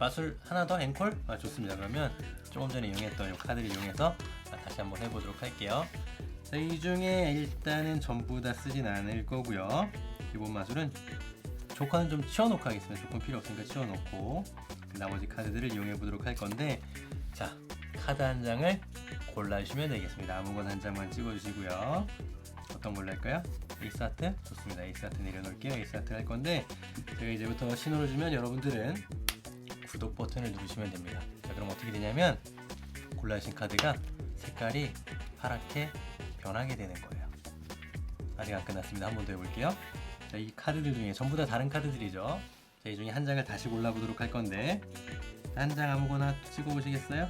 마술 하나 더 앵콜? 아, 좋습니다. 그러면 조금 전에 이용했던 이 카드를 이용해서 아, 다시 한번 해보도록 할게요. 자, 이 중에 일단은 전부 다 쓰진 않을 거고요. 기본 마술은 조건은 좀 치워놓고 하겠습니다. 조건 필요 없으니까 치워놓고 그 나머지 카드들을 이용해 보도록 할 건데 자 카드 한 장을 골라주시면 되겠습니다. 아무거나 한 장만 찍어주시고요. 어떤 걸로 할까요? 에이스 하트? 좋습니다. 에이스 하트 내려놓을게요. 에이스 하트 할 건데 제가 이제부터 신호를 주면 여러분들은 구독 버튼을 누르시면 됩니다. 자 그럼 어떻게 되냐면 골라주신 카드가 색깔이 파랗게 변하게 되는 거예요. 아직 안 끝났습니다. 한 번 더 해볼게요. 자, 이 카드들 중에 전부 다 다른 카드들이죠. 자, 이 중에 한 장을 다시 골라보도록 할 건데 한 장 아무거나 찍어보시겠어요?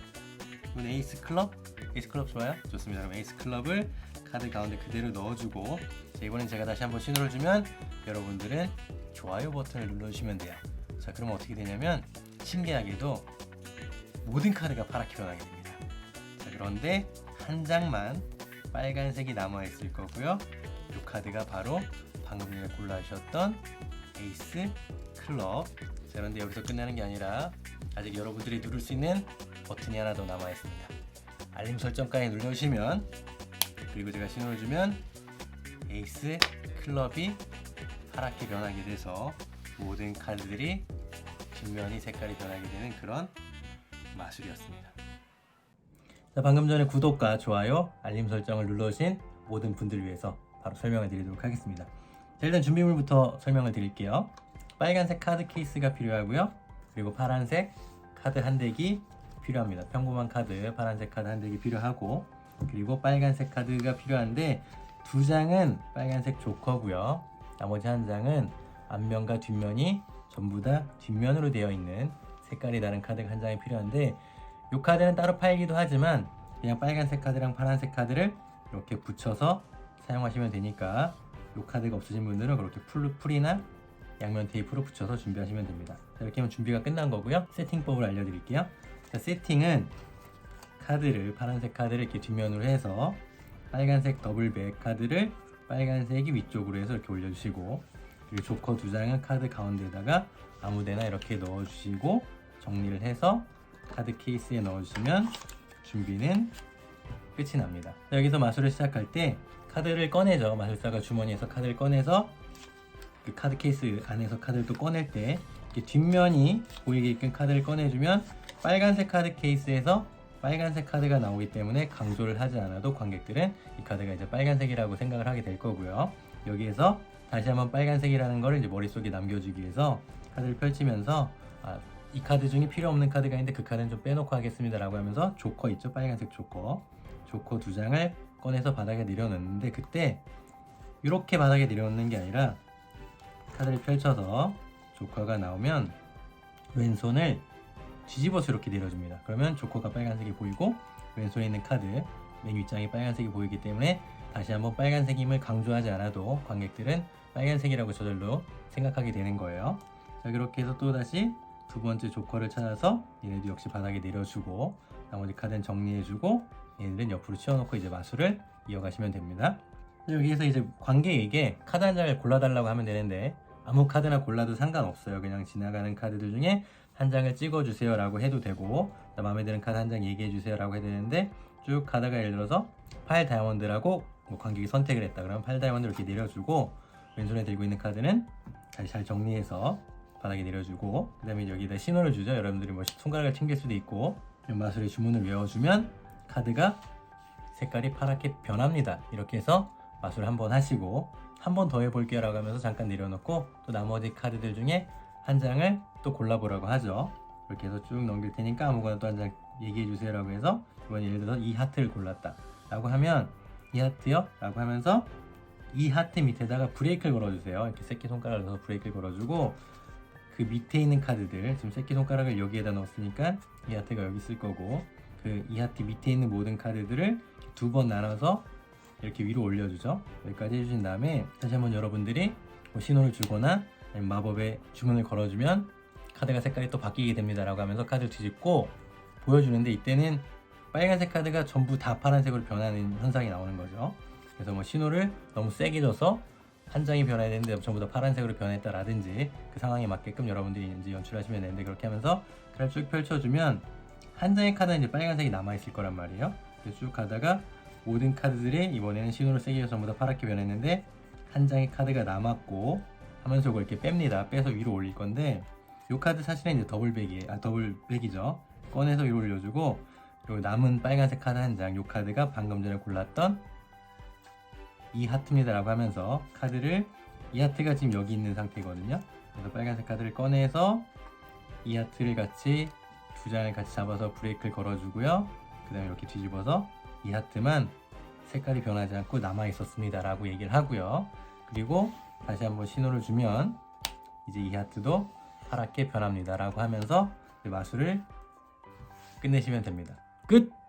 이건 에이스 클럽? 에이스 클럽 좋아요? 좋습니다. 그럼 에이스 클럽을 카드 가운데 그대로 넣어주고 자, 이번엔 제가 다시 한번 신호를 주면 여러분들은 좋아요 버튼을 눌러주시면 돼요. 자, 그러면 어떻게 되냐면 신기하게도 모든 카드가 파랗게 변하게 됩니다. 자, 그런데 한 장만 빨간색이 남아 있을 거고요. 이 카드가 바로 방금 전에 골라주셨던 에이스 클럽. 자, 그런데 여기서 끝나는 게 아니라 아직 여러분들이 누를 수 있는 버튼이 하나 더 남아 있습니다. 알림 설정까지 눌러주시면 그리고 제가 신호를 주면 에이스 클럽이 파랗게 변하게 돼서 모든 카드들이 뒷면이 색깔이 변하게 되는 그런 마술이었습니다. 자, 방금 전에 구독과 좋아요, 알림 설정을 눌러주신 모든 분들을 위해서 바로 설명을 드리도록 하겠습니다. 자, 일단 준비물부터 설명을 드릴게요. 빨간색 카드 케이스가 필요하고요. 그리고 파란색 카드 한 덱이 필요합니다. 평범한 카드, 파란색 카드 한 덱이 필요하고 그리고 빨간색 카드가 필요한데 두 장은 빨간색 조커고요. 나머지 한 장은 앞면과 뒷면이 전부 다 뒷면으로 되어 있는 색깔이 다른 카드가 한 장이 필요한데 이 카드는 따로 팔기도 하지만 그냥 빨간색 카드랑 파란색 카드를 이렇게 붙여서 사용하시면 되니까 이 카드가 없으신 분들은 그렇게 풀, 풀이나 양면 테이프로 붙여서 준비하시면 됩니다. 자, 이렇게 하면 준비가 끝난 거고요. 세팅법을 알려드릴게요. 자, 세팅은 카드를 파란색 카드를 이렇게 뒷면으로 해서 빨간색 더블백 카드를 빨간색이 위쪽으로 해서 이렇게 올려주시고 그리고 조커 두 장은 카드 가운데다가 아무데나 이렇게 넣어주시고 정리를 해서 카드 케이스에 넣어주시면 준비는 끝이 납니다. 자, 여기서 마술을 시작할 때 카드를 꺼내죠. 마술사가 주머니에서 카드를 꺼내서 그 카드 케이스 안에서 카드를 또 꺼낼 때 뒷면이 보이게끔 카드를 꺼내주면 빨간색 카드 케이스에서 빨간색 카드가 나오기 때문에 강조를 하지 않아도 관객들은 이 카드가 이제 빨간색이라고 생각을 하게 될 거고요. 여기에서 다시 한번 빨간색이라는 걸 이제 머릿속에 남겨주기 위해서 카드를 펼치면서 아, 이 카드 중에 필요 없는 카드가 있는데 그 카드는 좀 빼놓고 하겠습니다라고 하면서 조커 있죠 빨간색 조커 조커 두 장을 꺼내서 바닥에 내려놓는데 그때 이렇게 바닥에 내려놓는 게 아니라 카드를 펼쳐서 조커가 나오면 왼손을 뒤집어서 이렇게 내려줍니다. 그러면 조커가 빨간색이 보이고 왼손에 있는 카드 맨 윗장이 빨간색이 보이기 때문에 다시 한번 빨간색임을 강조하지 않아도 관객들은 빨간색이라고 저절로 생각하게 되는 거예요. 자 그렇게 해서 또 다시 두 번째 조커를 찾아서 얘네도 역시 바닥에 내려주고 나머지 카드는 정리해주고 얘네들은 옆으로 치워놓고 이제 마술을 이어가시면 됩니다. 여기에서 이제 관객에게 카드 한 장을 골라달라고 하면 되는데 아무 카드나 골라도 상관없어요. 그냥 지나가는 카드들 중에 한 장을 찍어주세요 라고 해도 되고 마음에 드는 카드 한 장 얘기해 주세요 라고 해도 되는데 쭉 가다가 예를 들어서 8 다이아몬드라고 뭐 관객이 선택을 했다 그러면 8 다이아몬드 이렇게 내려주고 왼손에 들고 있는 카드는 다시 잘 정리해서 바닥에 내려주고 그 다음에 여기다 신호를 주죠. 여러분들이 뭐 손가락을 튕길 수도 있고 마술의 주문을 외워주면 카드가 색깔이 파랗게 변합니다. 이렇게 해서 마술 한 번 하시고 한 번 더 해볼게요 라고 하면서 잠깐 내려놓고 또 나머지 카드들 중에 한 장을 또 골라보라고 하죠. 이렇게 해서 쭉 넘길 테니까 아무거나 또 한 장 얘기해 주세요 라고 해서 이번 예를 들어서 이 하트를 골랐다 라고 하면 이 하트요? 라고 하면서 이 하트 밑에다가 브레이크를 걸어주세요 이렇게 새끼손가락을 넣어서 브레이크를 걸어주고 그 밑에 있는 카드들 지금 새끼손가락을 여기에다 넣었으니까 이 하트가 여기 있을 거고 그 이 하트 밑에 있는 모든 카드들을 두 번 나눠서 이렇게 위로 올려주죠 여기까지 해주신 다음에 다시 한번 여러분들이 뭐 신호를 주거나 마법의 주문을 걸어주면 카드가 색깔이 또 바뀌게 됩니다 라고 하면서 카드를 뒤집고 보여주는데 이때는 빨간색 카드가 전부 다 파란색으로 변하는 현상이 나오는 거죠 그래서 뭐 신호를 너무 세게 줘서 한 장이 변해야 되는데 전부 다 파란색으로 변했다라든지 그 상황에 맞게끔 여러분들이 이제 연출하시면 되는데 그렇게 하면서 카드를 쭉 펼쳐주면 한 장의 카드는 이제 빨간색이 남아 있을 거란 말이에요. 쭉 가다가 모든 카드들이 이번에는 신호를 세게 해서 전부 다 파랗게 변했는데 한 장의 카드가 남았고 하면서 이걸 이렇게 뺍니다. 빼서 위로 올릴 건데 이 카드 사실은 이제 더블백이에요. 아 더블백이죠. 꺼내서 위로 올려주고 요 남은 빨간색 카드 한 장, 이 카드가 방금 전에 골랐던 이 하트입니다라고 하면서 카드를 이 하트가 지금 여기 있는 상태거든요. 그래서 빨간색 카드를 꺼내서 이 하트를 같이 두 장을 같이 잡아서 브레이크를 걸어주고요. 그 다음에 이렇게 뒤집어서 이 하트만 색깔이 변하지 않고 남아 있었습니다 라고 얘기를 하고요. 그리고 다시 한번 신호를 주면 이제 이 하트도 파랗게 변합니다 라고 하면서 이 마술을 끝내시면 됩니다. 끝!